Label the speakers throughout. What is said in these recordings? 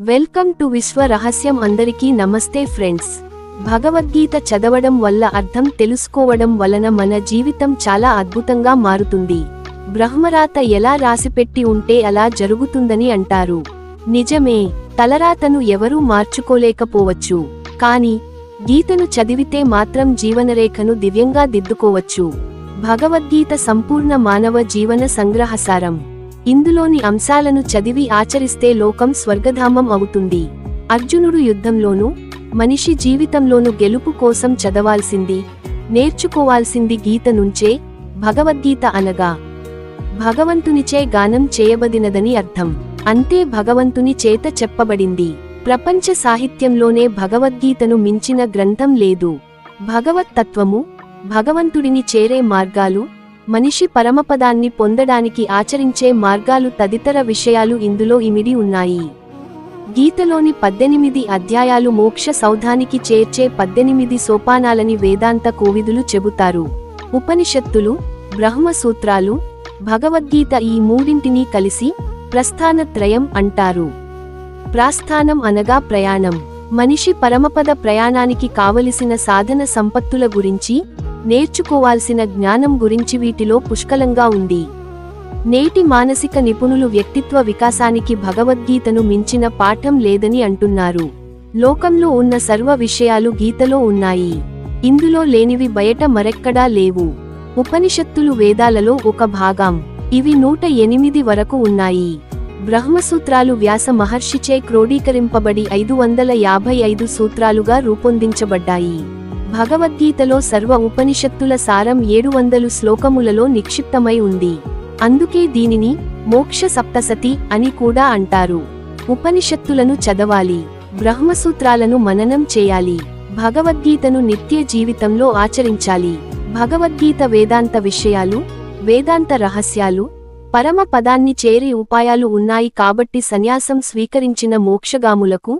Speaker 1: Welcome to విశ్వ రహస్యం అందరికీ నమస్తే ఫ్రెండ్స్. భగవద్గీత చదవడం వల్ల అర్థం తెలుసుకోవడం వలన మన జీవితం చాలా అద్భుతంగా మారుతుంది. బ్రహ్మరాత ఎలా రాసిపెట్టి ఉంటే అలా జరుగుతుందని అంటారు. నిజమే తలరాతను ఎవరూ మార్చుకోలేకపోవచ్చు. కాని గీతను చదివితే మాత్రం జీవనరేఖను దివ్యంగా దిద్దుకోవచ్చు. భగవద్గీత సంపూర్ణ మానవ జీవన సంగ్రహసారం. ఇందులోని అంశాలను చదివి ఆచరిస్తే లోకం స్వర్గధామం అవుతుంది. అర్జునుడు యుద్ధంలోనూ మనిషి జీవితంలోనూ గెలుపు కోసం చదవాల్సింది నేర్చుకోవాల్సింది గీత నుంచే భగవద్గీత అనగా. భగవంతునిచే గానం చేయబడినదని అర్థం. అంతే భగవంతుని చేత చెప్పబడింది. ప్రపంచ సాహిత్యంలోనే భగవద్గీతను మించిన గ్రంథం లేదు. భగవత్తత్వము భగవంతుడిని చేరే మార్గాలు మనిషి పరమపదాన్ని పొందడానికి ఆచరించే మార్గాలు తదితర విషయాలు ఇందులో ఇమిడి ఉన్నాయి. గీతలోని పద్దెనిమిది అధ్యాయాలు మోక్ష సౌధానికి చేర్చే పద్దెనిమిది సోపానాలని వేదాంత కోవిదులు చెబుతారు. ఉపనిషత్తులు బ్రహ్మసూత్రాలు భగవద్గీత ఈ మూడింటినీ కలిసి ప్రస్థానత్రయం అంటారు. ప్రాస్థానం అనగా ప్రయాణం. మనిషి పరమపద ప్రయాణానికి కావలసిన సాధన సంపత్తుల గురించి నేర్చుకోవాల్సిన జ్ఞానం గురించి వీటిలో పుష్కలంగా ఉంది. నేటి మానసిక నిపుణులు వ్యక్తిత్వ వికాసానికి భగవద్గీతను మించిన పాఠం లేదని అంటున్నారు. లోకంలో ఉన్న సర్వ విషయాలు గీతలో ఉన్నాయి. ఇందులో లేనివి బయట మరెక్కడా లేవు. ఉపనిషత్తులు వేదాలలో ఒక భాగం. ఇవి నూట ఎనిమిది వరకు ఉన్నాయి. బ్రహ్మసూత్రాలు వ్యాస మహర్షిచే క్రోడీకరింపబడి ఐదు వందల యాభై ఐదు సూత్రాలుగా రూపొందించబడ్డాయి. భగవద్గీతలో సర్వ ఉపనిషత్తుల సారం ఏడు వందలు శ్లోకములలో నిక్షిప్తమై ఉంది. అందుకే దీనిని మోక్ష సప్తసతి అని కూడా అంటారు. ఉపనిషత్తులను చదవాలి. బ్రహ్మసూత్రాలను మననం చేయాలి. భగవద్గీతను నిత్య జీవితంలో ఆచరించాలి. భగవద్గీత వేదాంత విషయాలు వేదాంత రహస్యాలు పరమ పదాన్ని చేరే ఉపాయాలు ఉన్నాయి కాబట్టి సన్యాసం స్వీకరించిన మోక్షగాములకు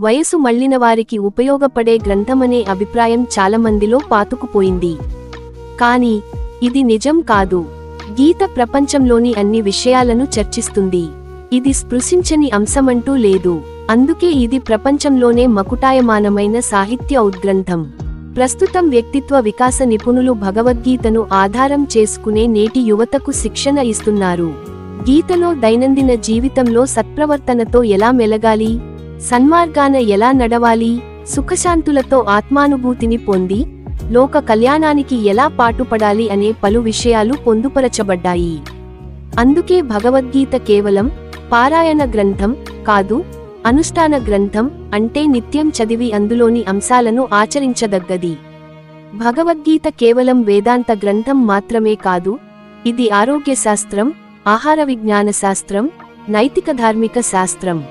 Speaker 1: వయసు మళ్ళినవారికి ఉపయోగపడే గ్రంథమనే అభిప్రాయం చాలామందిలో పాతుకుపోయింది. కాని ఇది నిజం కాదు. గీత ప్రపంచంలోని అన్ని విషయాలను చర్చిస్తుంది. ఇది స్పృశించని అంశమంటూ లేదు. అందుకే ఇది ప్రపంచంలోనే మకుటాయమానమైన సాహిత్య ఉద్గ్రంథం. ప్రస్తుతం వ్యక్తిత్వ వికాస నిపుణులు భగవద్గీతను ఆధారం చేసుకునే నేటి యువతకు శిక్షణ ఇస్తున్నారు. గీతలో దైనందిన జీవితంలో సత్ప్రవర్తనతో ఎలా మెలగాలి? సన్మార్గాన ఎలా నడవాలి? సుఖశాంతులతో ఆత్మానుభూతిని పొంది లోక కళ్యాణానికి ఎలా పాటుపడాలి అనే పలు విషయాలు పొందుపరచబడ్డాయి. అందుకే భగవద్గీత కేవలం పారాయణ గ్రంథం కాదు అనుష్ఠాన గ్రంథం అంటే నిత్యం చదివి అందులోని అంశాలను ఆచరించదగ్గది. భగవద్గీత కేవలం వేదాంత గ్రంథం మాత్రమే కాదు ఇది ఆరోగ్య శాస్త్రం ఆహార విజ్ఞాన శాస్త్రం నైతిక ధార్మిక శాస్త్రం.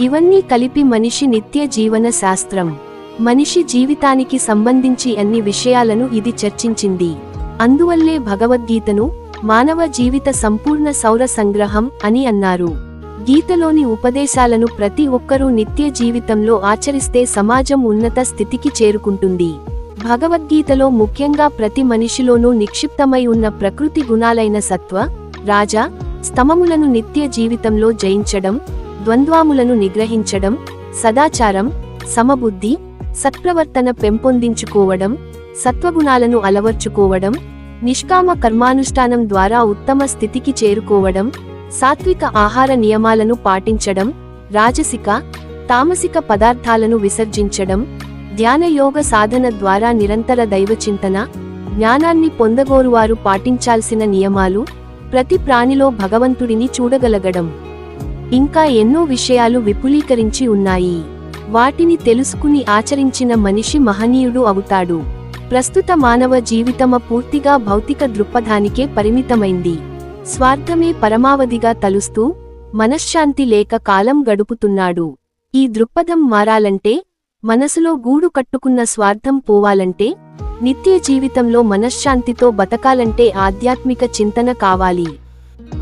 Speaker 1: ఇవన్నీ కలిపి మనిషి నిత్య జీవన శాస్త్రం. మనిషి జీవితానికి సంబంధించి అన్ని విషయాలను ఇది చర్చించింది. అందువల్లే భగవద్గీతను మానవ జీవిత సంపూర్ణ సౌర సంగ్రహం అని అన్నారు. గీతలోని ఉపదేశాలను ప్రతి ఒక్కరూ నిత్య జీవితంలో ఆచరిస్తే సమాజం ఉన్నత స్థితికి చేరుకుంటుంది. భగవద్గీతలో ముఖ్యంగా ప్రతి మనిషిలోనూ నిక్షిప్తమై ఉన్న ప్రకృతి గుణాలైన సత్వ రాజ స్తమములను నిత్య జీవితంలో జయించడం ద్వంద్వాములను నిగ్రహించడం సదాచారం సమబుద్ధి సత్ప్రవర్తన పెంపొందించుకోవడం సత్వగుణాలను అలవర్చుకోవడం నిష్కామ కర్మానుష్ఠానం ద్వారా ఉత్తమ స్థితికి చేరుకోవడం సాత్విక ఆహార నియమాలను పాటించడం రాజసిక తామసిక పదార్థాలను విసర్జించడం ధ్యానయోగ సాధన ద్వారా నిరంతర దైవచింతన జ్ఞానాన్ని పొందగోరువారు పాటించాల్సిన నియమాలు ప్రతి ప్రాణిలో భగవంతుడిని చూడగలగడం. ఇంకా ఎన్నో విషయాలు విపులీకరించి ఉన్నాయి. వాటిని తెలుసుకుని ఆచరించిన మనిషి మహనీయుడు అవుతాడు. ప్రస్తుత మానవ జీవితమ పూర్తిగా భౌతిక దృక్పథానికే పరిమితమైంది. స్వార్థమే పరమావధిగా తలుస్తూ మనశ్శాంతి లేక కాలం గడుపుతున్నాడు. ఈ దృక్పథం మారాలంటే మనసులో గూడు కట్టుకున్న స్వార్థం పోవాలంటే నిత్య జీవితంలో మనశ్శాంతితో బతకాలంటే ఆధ్యాత్మిక చింతన కావాలి.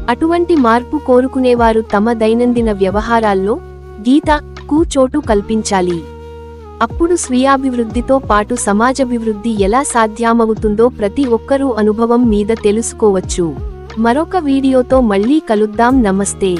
Speaker 1: అటువంటి మార్పు కోరుకునేవారు తమ దైనందిన వ్యవహారాల్లో గీత కు చోటు కల్పించాలి. అప్పుడు స్వీయాభివృద్ధితో పాటు సమాజాభివృద్ధి ఎలా సాధ్యమవుతుందో ప్రతి ఒక్కరూ అనుభవం మీద తెలుసుకోవచ్చు. మరొక వీడియోతో మళ్ళీ కలుద్దాం. నమస్తే.